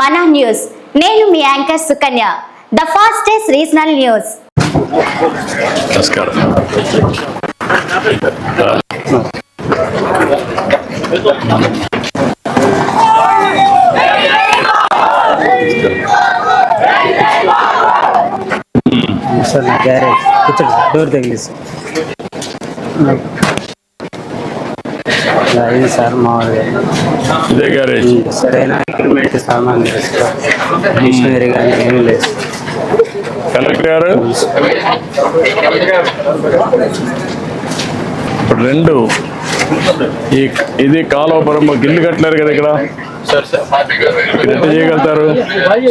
మానా news. నేను మీ anchor Sukanya. The fastest regional news. నమస్కారం. Sir నా గ్యారేజ్ కూర్చోండి సార్ డోర్ తగిలిసి ఇలా అయింది సార్ మామూలుగా. సరైన ఎక్విప్మెంట్ సామాన్ మిషనరీ కానీ ఏం లేదు. కలెక్టర్ గారు? ఇప్పుడు రెండు. ఈ ఇది కాలువపురం గిల్లు కట్టలేరు కదా ఇక్కడ. Sir sir. ఇది ఎట్లా చేయగలుగుతారు.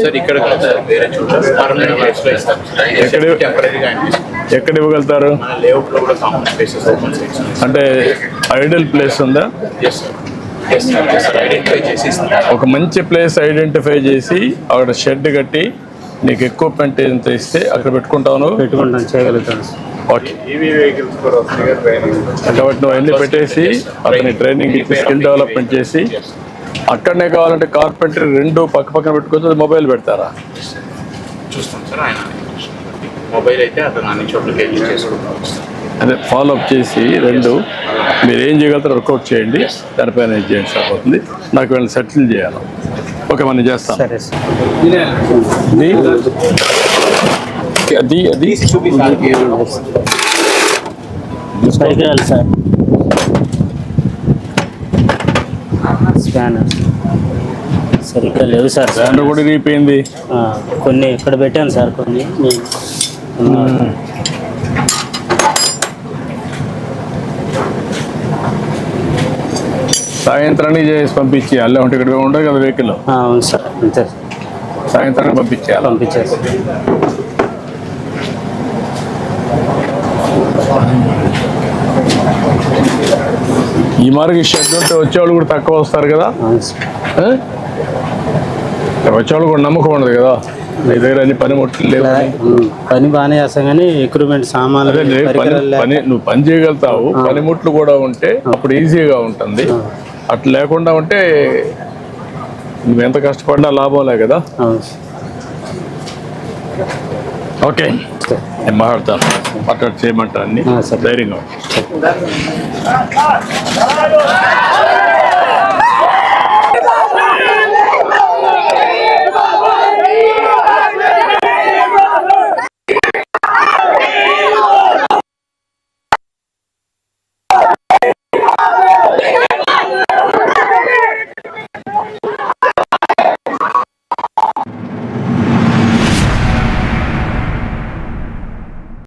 సార్ ఇక్కడ కాదు సార్. వేరే చోట. పర్మనెంట్ ప్లేస్లో ఇస్తాం. ఎక్కడ? టెంపరీగా అనిపిస్తుంది. ఎక్కడ ఇవ్వగలుగుతారు? మన లేఅవుట్లో కూడా కామన్ స్పేసెస్ ఓపెన్ సైట్స్ అంటే ఐడియల్ ప్లేస్ ఉందా? ఒక మంచి ప్లేస్ ఐడెంటిఫై చేసి అక్కడ షెడ్ కట్టి నీకు ఎక్విప్మెంట్ ఎంత ఇస్తే అక్కడ పెట్టుకుంటావు నువ్వు? పెట్టుకుంటాం చేయగలుగుతాం. సార్ ఓకే కాబట్టి నువ్వు అన్ని పెట్టేసి అతని ట్రైనింగ్ స్కిల్ డెవలప్మెంట్ చేసి అక్కడనే కావాలంటే కార్పెంటర్ రెండు పక్క పక్కన పెట్టుకోవచ్చు మొబైల్ పెడతారా? చూస్తాం సార్ ఆయన మొబైల్ అయితే అతను అన్ని చోట్లకి వెళ్ళి చేసుకుంటాం. అదే ఫాలో అప్ చేసి రెండు మీరు ఏం చేయగలుగుతారో వర్కౌట్ చేయండి దానిపైన ఇది చేయండి సరిపోతుంది నాకు వీళ్ళని సెటిల్ చేయాలి? ఓకే మనం చేస్తాం సరే సార్. అది అది సార్. స్కానర్ సార్ ఇక్కడ లేవు సార్. దాంట్లో కూడా ఇరిగిపోయింది ఆ, కొన్ని ఇక్కడ పెట్టాను సార్ కొన్ని. నేను ఉన్న- సాయంత్రానికి చేసి పంపించి అల్లే ఉంటే ఇక్కడ ఉండదు కదా వెహికల్. అవును సార్ అంతే సాయంత్రానికి పంపించేయాలి. పంపించారు ఈ మార్గ షెడ్ ఉంటే వచ్చేవాళ్ళు కూడా తక్కువ వస్తారు కదా? వచ్చేవాళ్ళు కూడా నమ్మకం ఉండదు కదా? నీ దగ్గర అన్ని పనిముట్లు లేవు. ఇలా, ఉమ్, పని బాగానే చేస్తాం కానీ ఎక్విప్మెంట్ సామాన్లు పని పని నువ్వు పని చేయగలుగుతావు పనిముట్లు కూడా ఉంటే అప్పుడు ఈజీగా ఉంటుంది. అట్లా లేకుండా ఉంటే నువ్వు ఎంత కష్టపడినా లాభంలే కదా. ఓకే నేను మాట్లాడతాను మాట్లాడి చేయమంటా అన్ని. ధైర్యంగా.